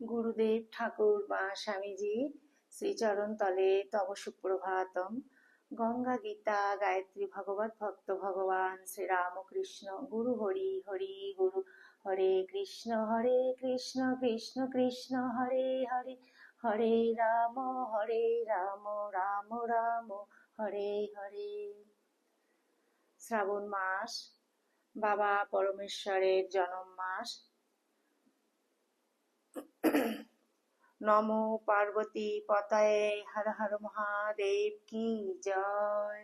গুরুদেব ঠাকুর বা স্বামীজি শ্রীচরণ তলে তব সুপ্রভাতম। গঙ্গা গীতা, গায়ত্রী ভগবত, ভক্ত ভগবান, শ্রীরামকৃষ্ণ, গুরু হরি হরি, গুরু হরে কৃষ্ণ হরে কৃষ্ণ কৃষ্ণ কৃষ্ণ, হরে হরে হরে রাম হরে রাম রাম রাম, হরে হরে। শ্রাবণ মাস, বাবা পরমেশ্বরের জন্ম মাস নম পার্বতী পতায়ে হর হর মহাদেব কি জয়।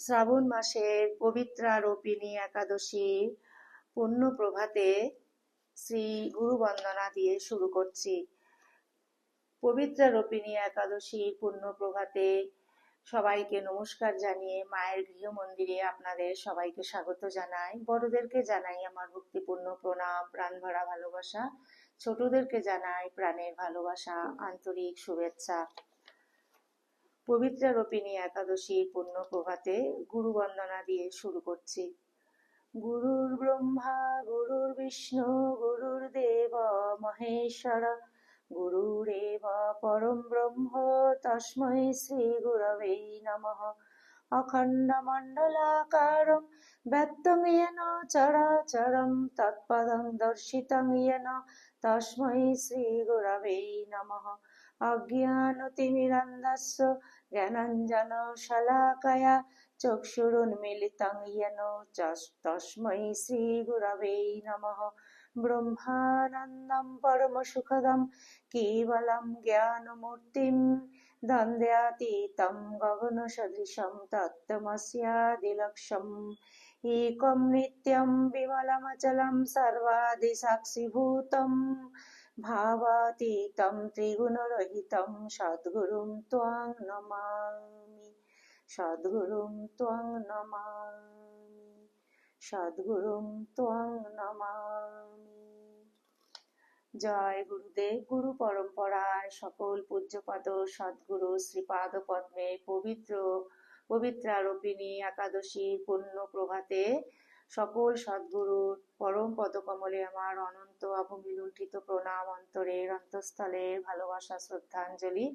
শ্রাবণ মাসের পবিত্রা রোপিণী একাদশী পুণ্য প্রভাতে শ্রী গুরু বন্দনা দিয়ে শুরু করছি। পবিত্রা রোপিণী একাদশীর পুণ্য প্রভাতে সবাইকে নমস্কার জানিয়ে মায়ের গৃহ মন্দিরে আপনাদের সবাইকে স্বাগত জানাই। বড়দেরকে জানাই আমার ভক্তিপূর্ণ প্রণাম, প্রাণ ভরা ভালোবাসা। ছোটদেরকে জানাই প্রাণের ভালোবাসা, আন্তরিক শুভেচ্ছা। পবিত্র রোপিণী একাদশীর পূর্ণ প্রভাতে গুরু বন্দনা দিয়ে শুরু করছি। গুরুর ব্রহ্মা, গুরুর বিষ্ণু, গুরুর দেব, মহেশ্বর গুরুরেব পরম ব্রহ্ম তস্মৈ শ্রী গুরবে নম অখণ্ড येन চরাচরং তৎপদং দর্শিতং येन তস্মৈ শ্রীগুরবে নমঃ অজ্ঞানতিমিরন্ধস্য জ্ঞানঞ্জনশলাকয়া চক্ষুরুন্মিলিতং येन তস্মৈ শ্রীগুরবে নমঃ ব্রহ্মানন্দं परमसुखदं केवलं ज्ञानमूर्तिं द्वन्द्वातीतं गगनसदृशं तत्त्वमस्यादिलक्ष्यम् एकं नित्यं विमलमचलं सर्वादिसाक्षिभूतं भावातीतं त्रिगुणरहितं सद्गुरुं त्वां नमामि सद्गुरुं त्वां नमामि সদ্গুরুম ত্বং নমামি। জয় গুরুদেব, গুরু পরম্পরায় সকল পূজ্যপাদ সদ্গুরু শ্রীপাদ পদ্মে পবিত্র, পবিত্রারোপিণী একাদশীর পুণ্য প্রভাতে সকল সদ্গুরুর পরম পদকমলে আমার অনন্ত অবমিলুণ্ঠিত প্রণাম অন্তরের অন্তঃস্থলে ভালোবাসা, শ্রদ্ধাঞ্জলি,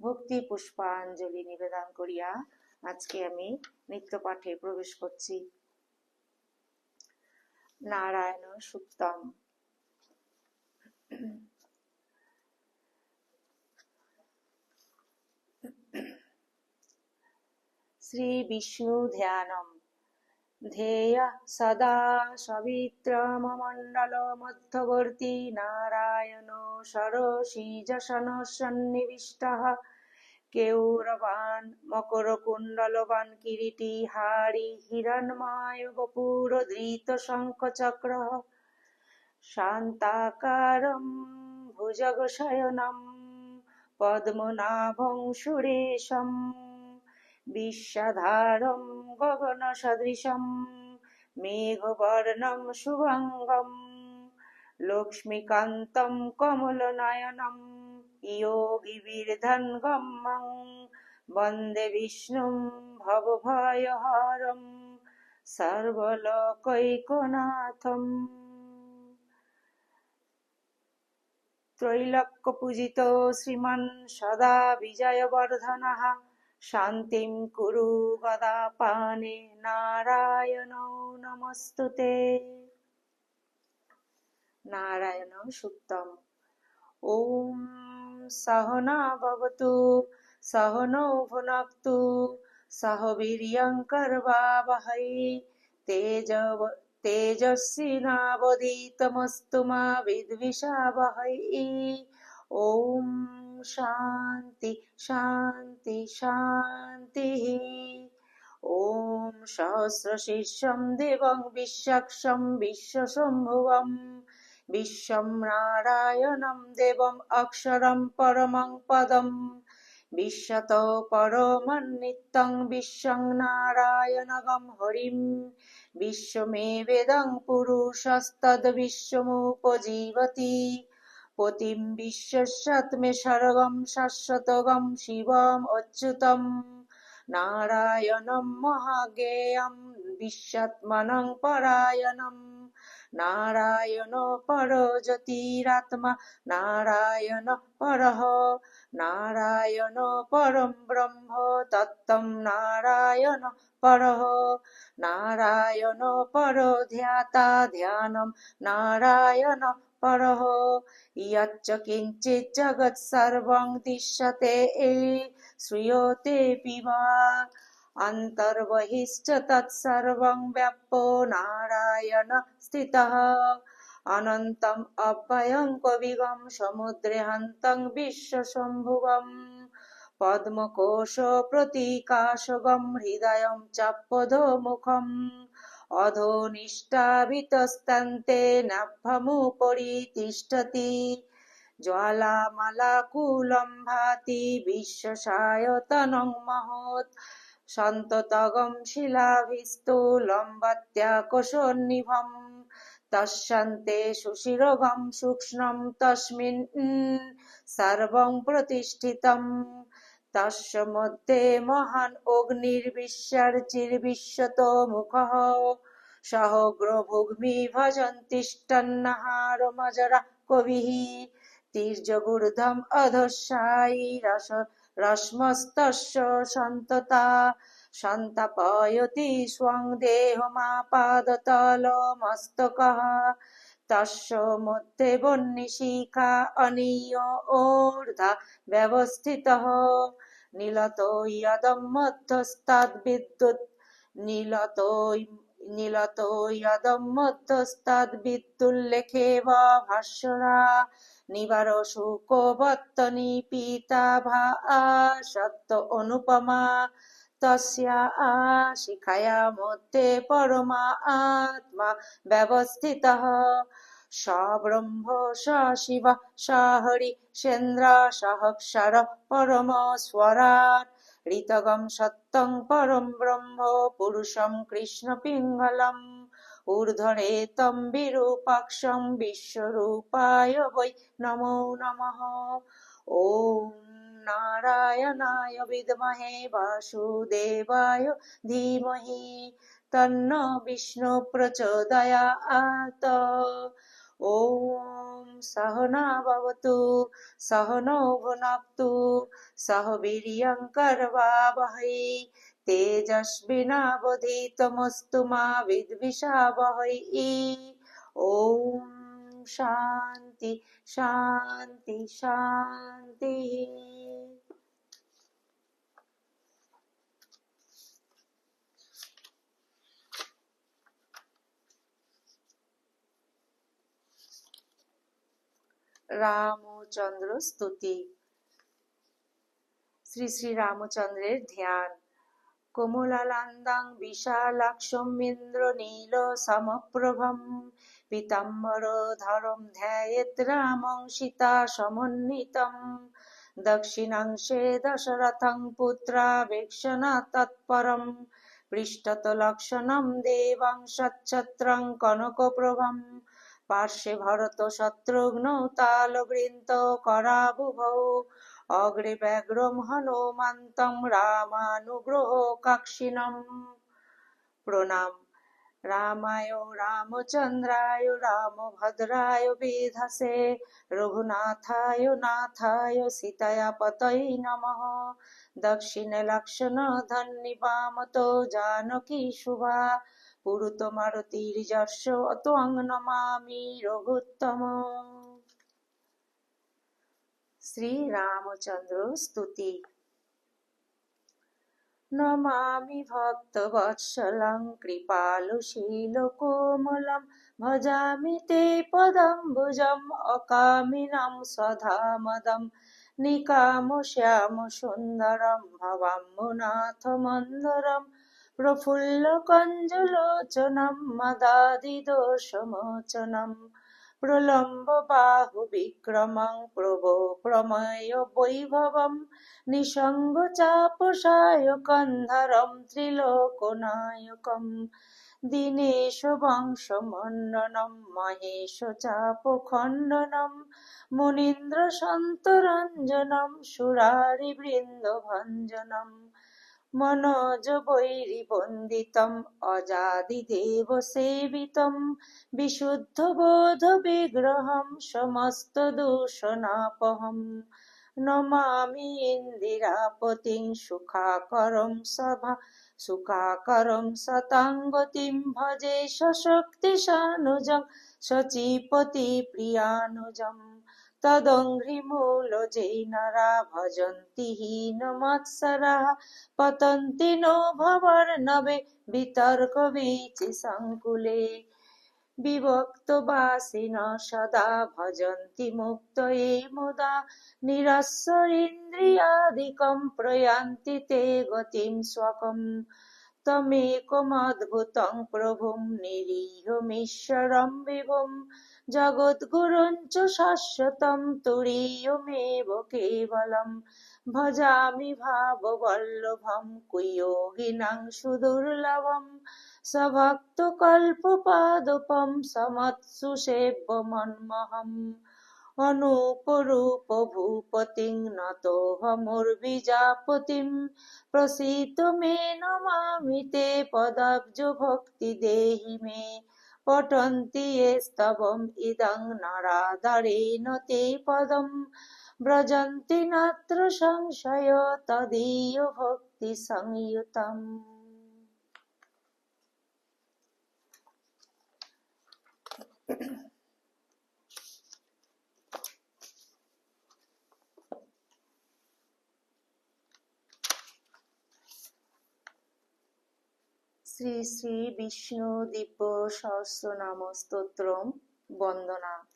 ভক্তি, পুষ্পাঞ্জলি নিবেদন করিয়া আজকে আমি নিত্য পাঠে প্রবেশ করছি। নারায়ণ সুক্তম শ্রী বিষ্ণু ধ্যানম। ধ্যেয় সদা সবিত্রমণ্ডল মধ্যবর্তী। নারায়ণ সরসীজসন সন্নিবিষ্ট কেউরবান, মকরকুণ্ডলবান কিরীটি হারি হিরণময় বপুর ধৃত শঙ্খচক্র শান্তাকারম ভুজগশয়নম পদ্মনাভং সুরেশম বিশ্বাধারম গগনসদৃশম মেঘবর্ণম শুভঙ্গম। লক্ষ্মীকান্तं কমলনয়নম योगिविर्धन्गमं वन्दे विष्णुं भवभयहरं सर्वलोकैकनाथम् त्रैलोक्यपूजितो श्रीमन् सदा विजयवर्धनः शान्तिं कुरु गदापाने नारायणो नमस्तु ते नारायण सुक्तम् ॐ सहना भवतु सहनौ भुनक्तु सह वीर्यङ्कर्वावहै तेज तेजस्विनावधीतमस्तु मा विद्विषावहै ॐ शान्ति शान्ति शान्तिः ॐ सहस्रशीर्षं देवं विश्वक्षं विश्वशम्भुवम् বিশ্বম নারায়ণম দেবম অক্ষরম পরমং পদম বিশ্বত পরমন্নিত্যং বিশ্বং নারায়ণগম হরিম বিশ্বমে বেদং পুরুষস্তদ বিশ্বমুপজীবতি পতিম বিশ্বস্যাত্মে সর্বম শাশ্বতগম শিবম অচ্যুতম নারায়ণম মহাজ্ঞেয়ম বিশ্বাত্মনং পরায়ণম নারায়ণ পর জ্যোতিরাত্মা, নারায়ণ পরহ নারায়ণ পরম ব্রহ্ম তত্ত্বম নারায়ণ পরহ নারায়ণ পর ধ্যাতা ধ্যানম, নারায়ণ পরহ ইয়চ্চ কিঞ্চিৎ জগৎ সর্বং দৃশ্যতে এই শ্রীয়তে পিবা अन्तर्बहिश्च तत्सर्वं व्याप्तो नारायण स्थितः अनन्तम् अव्ययं कविगं समुद्रे हन्तं विश्वशम्भुवम् पद्मकोश प्रतीकाशगं हृदयं चाप्पदोमुखम् अधोनिष्ठाभितस्तान्ते नाभ्यमुपरि तिष्ठति ज्वालामालाकुलं भाति विश्वसायतनं महत् সন্ততগম শিলাভিস্তু লম্বাত্যাকোষন্নিভম তস্যন্তে সুশিরগম সূক্ষ্ণম তস্মিন সর্বং প্রতিষ্ঠিতম। তস্য মধ্যে মহান বিশ্বত মুখ। সহগ্র ভুগ্মি ভজন ভজন্তিষ্ঠন্নহারমজরা কবি। তীর্যগুর্ধম অধস্যায়ী রস রশ্মস্তস্য সন্ততা সন্তপয়তি স্বং দেহমাপাদতলমস্তকः তস্য মধ্যে বন্নিশিখা অনীয় নীলত ইয়দং মধ্যস্তাদ বিদ্যুৎ নীলত নীলত ইয়দং মধ্যস্তাদ বিদ্যুল্লেখে বা ভাষ্যরা নিবার শুকবত্তনি পিতা ভা সত্য অনুপমা, তস্যা শিখায়া মধ্যে পরমা আত্মা ব্যবস্থিত। স শিব স সেন্দ্র সহক্ষর পরম স্বরাট, ঋতগম সত্যং পরম ব্রহ্ম পুরুষম কৃষ্ণ পিঙ্গলম। ঊর্ধ্বরে তম বিরূপাক্ষম বিশ্বরূপায় বৈ নমো নমঃ ॐ नारायणाय विद्महे वासुदेवाय धीमहि तन्नो विष्णु प्रचोदयात् ॐ सहना भवतु सहनो भुनक्तु सह वीर्यङ्करवावहै तेजस्विनावधीतमस्तु मा विद्विषावहै ॐ শান্তি শান্তি শান্তি রামচন্দ্র স্তুতি শ্রী শ্রী রামচন্দ্রের ধ্যান কমলালান্দাং বিশালাক্ষমিন্দ্র নীল পিতাম্বর ধরম ধ্যায়েত সীতা সমন্বিতম দক্ষিণাংশে দশরথং পুত্রা বেক্ষণা তৎপরম পৃষ্ঠত লক্ষণম দেবং সচ্ছত্রং কনক প্রভম পার্শ্বে ভরত শত্রুঘ্ন তাল বৃন্ত করাবুভৌ অগ্রে ব্যাঘ্রম হনুমান্তম রামানুগ্রহ কাক্ষিণম প্রণাম রামায় রামচন্দ্রায় রামভদ্রায় বিধসে রঘুনাথায় নাথায় সীতায় পতৈ নমঃ দক্ষিণ লক্ষণ ধন্যবামতো জানকী শুভা পুরুত মারুতির যশ অত নমামি রঘুত্তম শ্রী রামচন্দ্র স্তুতি। নমামি শীল কৃপালুশীলকোমলং ভজামি তে পদম্বুজম অকামিনম সধামদম। নিকাম শ্যাম সুন্দরম, ভবাম মুনাথ মন্দরম। প্রফুল্ল কঞ্জলোচনম মদাদিদোষমোচনম প্রলম্ব বাহু বিক্রমং প্রভো প্রময় বৈভবম নিসঙ্গ চাপসায় কন্ধরম ত্রিলোকনায়কম দীনেশ বংশমণ্ডনম মহেশ চাপ খণ্ডনম মুনীন্দ্র সন্তরঞ্জনম সুরারি বৃন্দ ভঞ্জনম मनोज वैरिवन्दितम् अजादिदेवसेवितं विशुद्धबोधविग्रहं समस्तदूषणापहम् नमामि इन्दिरापतिं सुखाकरं सभा सुखाकरं सताङ्गतिं भजे सशक्तिशानुजं शचीपतिप्रियानुजम् तदङ्घ्रिमूलजे नरा भजन्ति हीनमत्सराः पतन्ति नो भवर्नवे वितर्कवीचिसङ्कुले विभक्तवासिन सदा भजन्ति मुक्तये मुदा निरस्सरिन्द्रियादिकं তমেকমদ্ভুতং প্রভুং নিরীহমেশ্বরং বিভুং জগদ্গুরুঞ্চ শাশ্বতম তুরীয়মেব কেবলম। ভজামি ভাববল্লভম কুয়োগিনাং সুদুর্লভম। সভক্তকল্পপাদপম সমৎসুষেব্য মন্মহম। অনুপরূপ ভূপতিং নত হমুর্বিজাপতিম প্রসিত মে নমামি তে পদাব্জ ভক্তি দেহি মে। পটন্তি স্তবম ইদং নরাদরেণ তে পদম। ব্রজন্তি নাত্র সংশয় তদীয় ভক্তি সংযুতম। শ্রী শ্রী বিষ্ণু দিব্য সহস্রনাম স্তোত্রম বন্দনা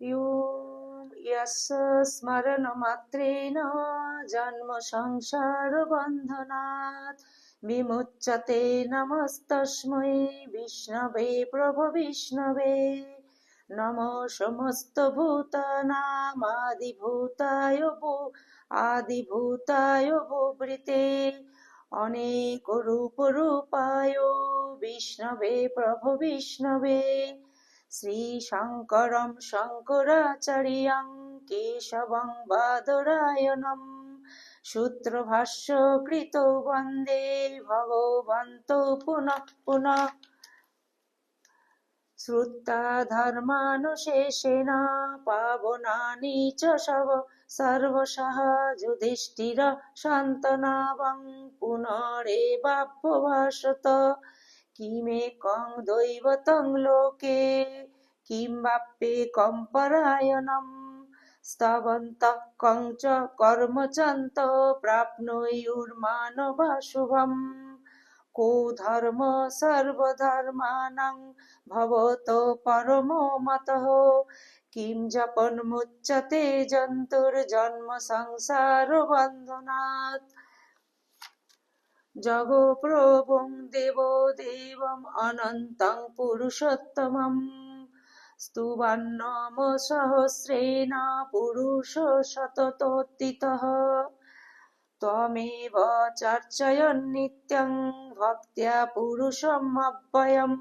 यस्य स्मरणमात्रेण जन्मसंसारबन्धनात् विमुच्यते नमस्तस्मै विष्णवे प्रभविष्णवे নমো সমস্ত ভূত ভূতানামাদিভূতায় ভূ, আদিভূতায় ভূবৃতে অনেক রূপ রূপায় বিষ্ণবে, প্রভু বিষ্ণবে। শ্রী শঙ্করম শঙ্করাচার্যং কেশবং বাদরায়ণম। সূত্র ভাষ্য কৃত বন্দে, ভগবন্ত পুনঃ পুনঃ। धर्मानुशेषेण पावनानि च शव सर्वशः युधिष्ठिर शान्तनावं पुनरेवाभ्यभाषत किमेकं दैवतं लोके किं वाप्येकं परायणम् स्तवन्तः कं च कर्म चन्त प्राप्नुयुर्मानवा शुभम् को धर्म सर्वधर्माणां भवतो परमो मतः किं जपन्मुच्यते जन्तुर्जन्म संसारबन्धनात् जगप्रभुं देवो देवम् अनन्तं पुरुषोत्तमम् स्तुवन्नम सहस्रेण पुरुषशततोत्थितः त्वमेव चर्चयन्नित्यं भक्त्या पुरुषमव्ययम्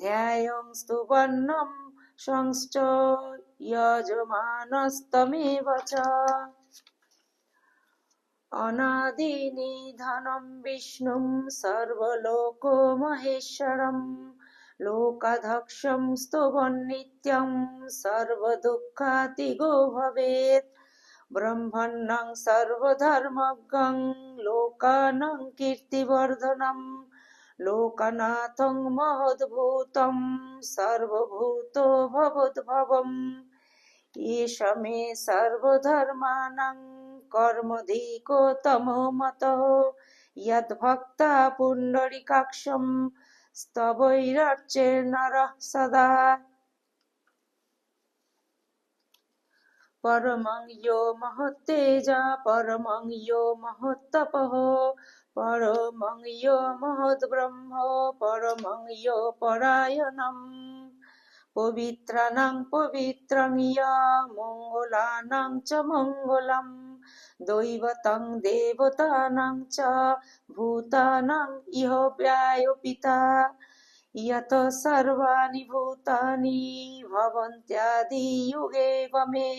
ध्यायं स्तुवन्नं संश्च यजमानस्तमेव च अनादिनिधनं विष्णुं सर्वलोकमहेश्वरम् लोकाध्यक्षं स्तुवन्नित्यं सर्वदुःखातिगो भवेत् ब्रह्मणं सर्वधर्मज्ञं लोकानां कीर्तिवर्धनम् लोकनाथं महद्भूतं सर्वभूतो भवद्भवम् एष मे सर्वधर्माणां कर्मधिकोत्तमो मतः यद्भक्ता पुण्डरीकाक्षं स्तवैरर्चेर्नरः सदा परमं यो महत्तेज परमं यो महत्तपः परमं यो महद्ब्रह्म परमं यो परायणम् पवित्राणां पवित्रं या मङ्गलानां च मङ्गलम् दैवतं देवतानां च भूतानां इह व्यायोपिता यत सर्वाणि भूतानि भवन्त्यादियुगे वमे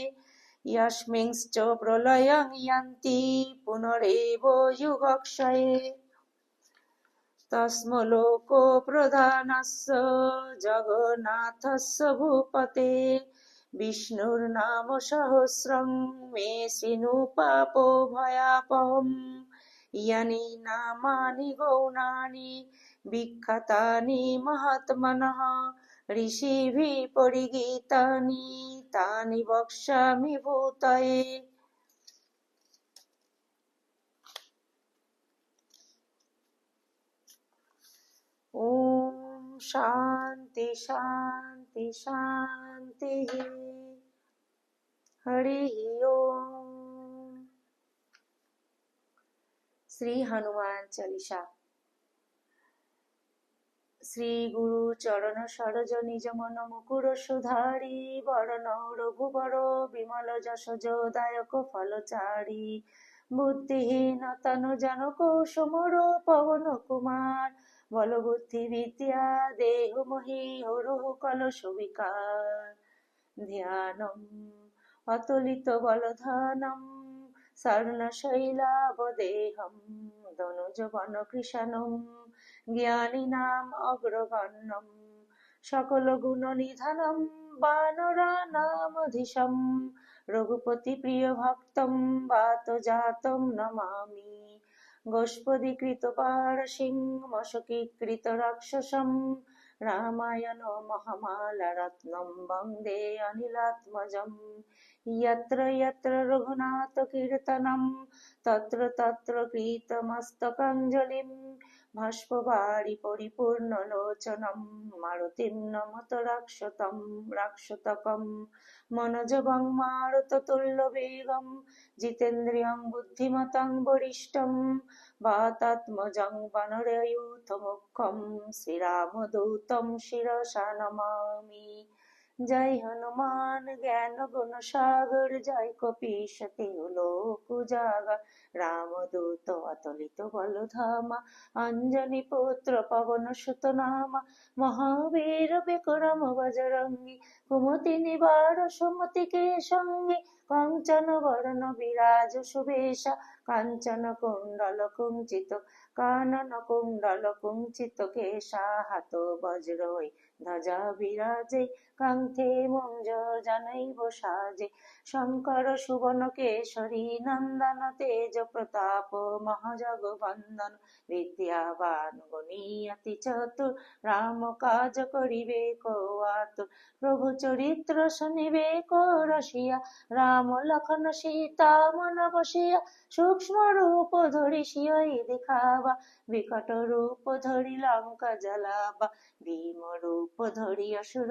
ইয়াস্মিংশ্চ প্রলয়ং ইয়ান্তি পুনরেব যুগক্ষয়ে তস্মলোকো প্রধানস্য জগন্নাথস্য ভূপতে বিষ্ণুর্নাম সহস্রং মে শৃণু পাপ ভয়াপহম ইয়ানি নামানি গৌণানি বিখ্যাতানি মহাত্মনঃ ঋষিভি পরিগীতানি তানি বক্সামি ভূতয়ে। ওম শান্তি শান্তি শান্তি হরি ওম। শ্রী হনুমান চালিশা শ্রী গুরু চরণ সরজ নিজ মন মুকুর সুধারি, বরণ রঘুবর বিমল যশ দায়ক ফলচারী বুদ্ধিহীন তনু জনক সমর পবন কুমার, বল বুদ্ধি বিদ্যা দেহ মহি হরহ কলস বিকার ধ্যানম, অতুলিত বলধানম স্বর্ণশৈলাবদেহম দনুজ বন কৃষাণম জ্ঞানী নাম অগ্রগণ্যম সকল গুণ নিধানম বানরানামধীশম রঘুপতি প্রিয় ভক্তম বাত জাতম নমামি গোস্পদি কৃত পারসিং মশকীকৃত রাক্ষসম রামায়ণ মহামালা রত্নম বন্দে অনিলাত্মজম ইয়ত্র ইয়ত্র রঘুনাথ কীর্তনম তত্র তত্র কৃতমস্তকাঞ্জলিম ভাস্পবারি পরিপূর্ণলোচনম মারুতিম নমত রাক্ষতম রাক্ষতকম মনোজবং মারুত তুল্য বেগম, জিতেন্দ্রিয়ং বুদ্ধিমতং বরিষ্ঠম, বাতাত্মজং বনরয়ূথ মুখম শ্রীরামদূতম শিরসা নমামি। জয় হনুমান, জ্ঞান, গুণ, সাগর জয় কপিশতি লোক উজাগর রামদূত অতলিত বলধামা, অঞ্জনী পুত্র পবন সুত নামা মহাবীর বিক্রম বজরঙ্গী, কুমতি নিবার সুমতিকে সঙ্গে, কঞ্চন বরণ বিরাজ সুবেশা, কাঞ্চন কুণ্ডল কুঞ্চিত, কানন কুণ্ডল কুঞ্চিত কেশা হাত বজ্র ধ্বজা বিরাজে। কাঙ্ক্ষে মঞ্জ জানাইব সাজে। শঙ্কর সুবন কেশরী নন্দন তেজ প্রতাপ মহাজগ বন্দন বিদ্যাবান গণীয়তি চতুর, রাম কাজ করিবে কোয়াতুর প্রভু চরিত্র শুনিবে কো রসিয়া, রাম লক্ষণ সীতা মন বসিয়া, সূক্ষ্ম রূপ ধরি শিয়াই দেখাবা, বিকট রূপ ধরি লঙ্কা জ্বালাবা, ভীম রূপ ধরি অসুর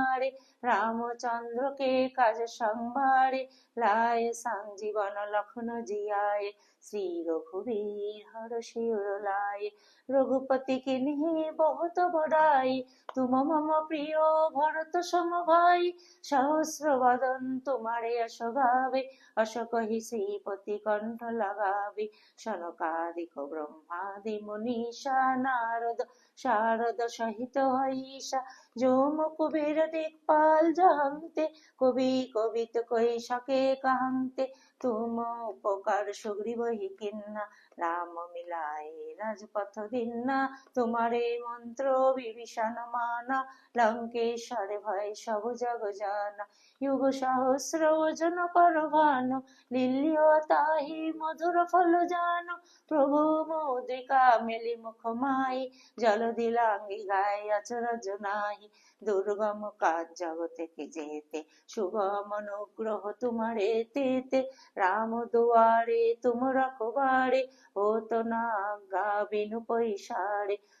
সংহারে রামচন্দ্রকে কাজ সংভারে লায় সঞ্জীবন লক্ষণ জিয়ায়। শ্রী রঘুবীর হর শির লায় রঘুপতি কে নিহি বহুত বড়াই। তুম মম প্রিয় ভরত সম ভাই সহস্র বদন তোমারে অস গাবে অস কহি শ্রীপতি কণ্ঠ লাগাবে। সনকাদিক ব্রহ্মাদি মনীষা নারদ, শারদ সহিত হইষা। যৌম কুবের দিকপাল জাহান্তে কবি কবিত কই সকে কাহান্তে তুম উপকার সুগ্রীব হি কিন্না রাম মিলায় রাজপথ দিন্না তোমারে মন্ত্র বিভীষণ মানা লঙ্কেশ্বর ভয় সব জগ জানা যুগ সহস্র ওজন করবান লিল্লিও মধুর ফল জান প্রভু মুদ্রিকা মেলি মুখ মাই জল দিলাঙ্গি গায়ে আচরজ নাহি দুর্গম কাজ জগতে কি যেতে, সুগম অনুগ্রহ তোমার তেতে, রাম দুয়ারে তোমরা কবারে ও তো না গা বিনু পৈশারে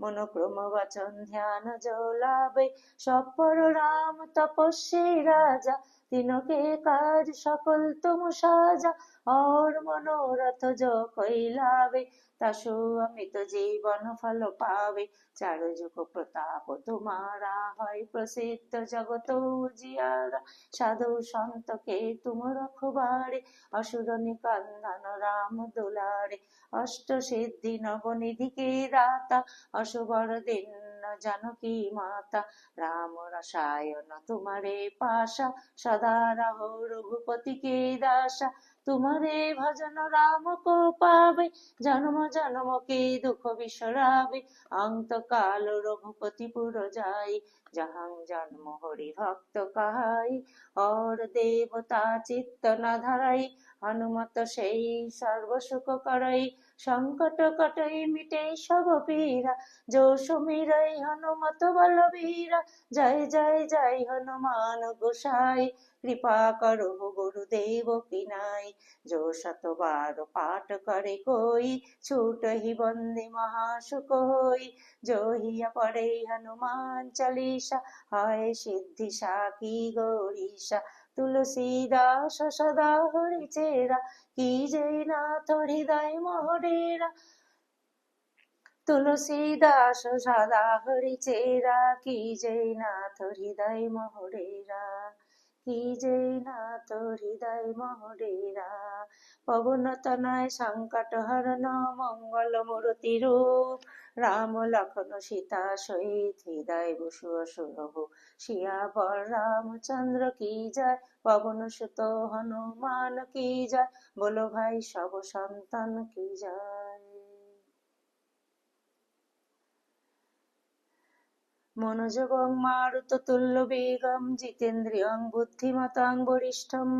মনোক্রম বচন ধ্যান জলাবে। সপর রাম তপস্বী রাজা তিনকে কাজ সকল তুম সাজা। অর মনোরথ য কৈলাবে তাসো অমিত জীবন ফল পাবে। চার যুগ প্রতাপ তোমারা হয় প্রসিদ্ধ জগত জিয়ারা সাধু সন্ত কে তুম রখবারে। অসুর নিকন্দন রাম দুলারে। অষ্ট সিদ্ধি নবনিধিকে দাতা। অশুভর দিন জানকী মাতা। রাম রসায়ন তোমারে পাশা। সদা রঘুপতি কে দাসা। তোমারে ভজন রাম কো পাবে জন্ম জন্ম কে দুঃখ বিসরাবে অন্ত কাল রঘুপতি পুর যাই। যাহাং জন্ম হরি ভক্ত কাহাই অর দেবতা চিত্ত না ধারাই হনুমত সেই সর্বসুখ করাই সংকট কটাই মিটে সব পীরা যো সমীরাই হনুমত বলবীরা জয় জয় জয় হনুমান গোসাই কৃপা করো গুরুদেব কিনাই যো শতবার পাঠ করে কই ছুট হি বন্দে মহাসুখ হই যো হিয়া পরে হনুমান চালিস গৌরীশা হয় সিদ্ধি সাখী গৌরীশা তুলসী দাস সদা হরিচেরা কি যে নাথ হৃদয় মহডেরা। তুলসী দাস সদা হরিচেরা কি যে নাথ হৃদয় মহডেরা। জয় নাথ হৃদয় মহরেরা পবন তনয়, সংকট হরণ, মঙ্গল মূর্তি রূপ। রাম লক্ষণ সীতা সহিত হৃদয়, বসু অসুরভ শিয়াবর রামচন্দ্র কি যায় পবন, সুত, হনুমান, কি যায় বলো ভাই, সব সন্তান কি যায় মনোযোগং মারুততুল্য বেগম জিতেন্দ্রিয়ং বুদ্ধিমতাং বরিষ্ঠম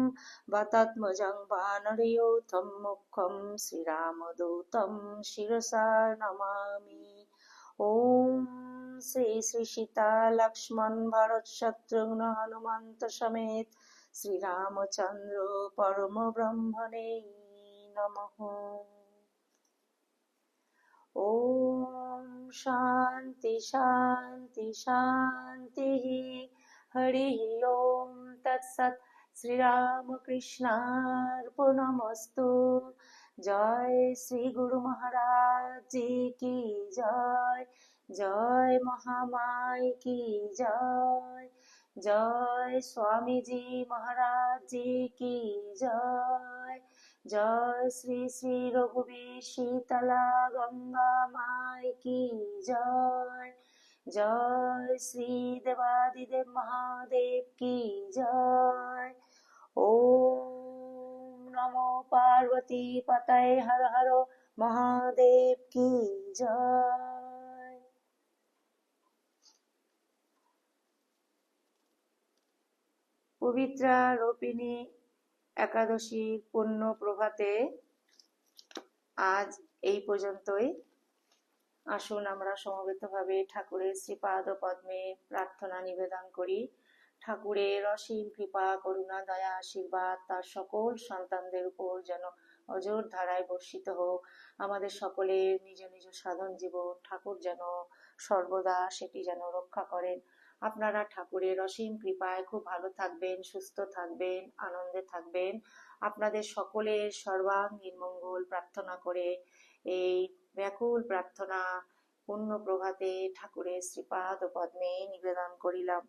বাতাত্মজং বানরয়োথম মুখম শ্রীরামদূতম শিরসা নমামি। ওম শ্রী শ্রী সীতা লক্ষ্মণ ভরত শত্রুঘ্ন হনুমন্ত সমেত শ্রীরামচন্দ্র পরম ব্রহ্মণে নমঃ। ॐ शान्ति शान्ति शान्तिः हरिः ॐ तत्सत् श्रीरामकृष्णार्पणमस्तु জয় শ্রী গুরু মহারাজ জি কি জয় জয় মহামাই কি জয় জয় স্বামীজি মহারাজ জি কি জয় জয় শ্রী শ্রী রঘুবীর শীতলা গঙ্গা মাই কি জয়। জয় শ্রী দেবাদিদেব মহাদেব কি জয়। ওম নমো পার্বতী পতয়ে হর হর মহাদেব কি জয়। পবিত্রা রূপিণী একাদশীর পুণ্য প্রভাতে আজ এই পর্যন্তই। আসুন আমরা সমবেতভাবে ঠাকুরের শ্রীপাদ পদ্মে প্রার্থনা নিবেদন করি। ঠাকুরের অসীম কৃপা, করুণা, দয়া, আশীর্বাদ তার সকল সন্তানদের উপর যেন অজোর ধারায় বর্ষিত হোক। আমাদের সকলের নিজ নিজ সাধন জীবন ঠাকুর যেন সর্বদা সেটি যেন রক্ষা করেন। আপনারা ঠাকুরের অসীম কৃপায় খুব ভালো থাকবেন, সুস্থ থাকবেন, আনন্দে থাকবেন। আপনাদের সকলের সর্বাঙ্গীন মঙ্গল প্রার্থনা করে এই ব্যাকুল প্রার্থনা পূর্ণ প্রভাতে ঠাকুরের শ্রীপাদ ও পদ্মে নিবেদন করিলাম।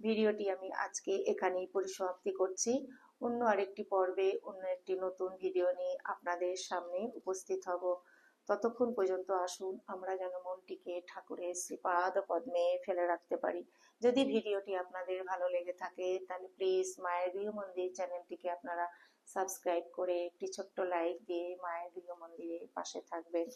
ভিডিওটি আমি আজকে এখানেই পরিসমাপ্তি করছি। অন্য আরেকটি পর্বে, অন্য একটি নতুন ভিডিও নিয়ে আপনাদের সামনে উপস্থিত হব। ততক্ষণ পর্যন্ত আসুন, আমরা যেন মনটিকে ঠাকুরের শ্রীপাদ পদ্মে ফেলে রাখতে পারি। যদি ভিডিওটি আপনাদের ভালো লেগে থাকে, তাহলে প্লিজ মায়ের গৃহ মন্দির চ্যানেলটিকে আপনারা সাবস্ক্রাইব করে একটি ছোট্ট লাইক দিয়ে মায়ের গৃহ মন্দিরের পাশে থাকবেন।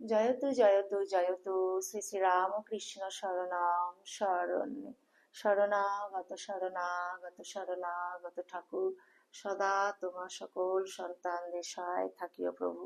জয়তু জয়তু জয়তু, শ্রী শ্রী রামকৃষ্ণ শরণাম, শরণ, শরণাগত শরণাগত শরণাগত ঠাকুর। সদা তোমার সকল সন্তানদের সহায় থাকিও প্রভু।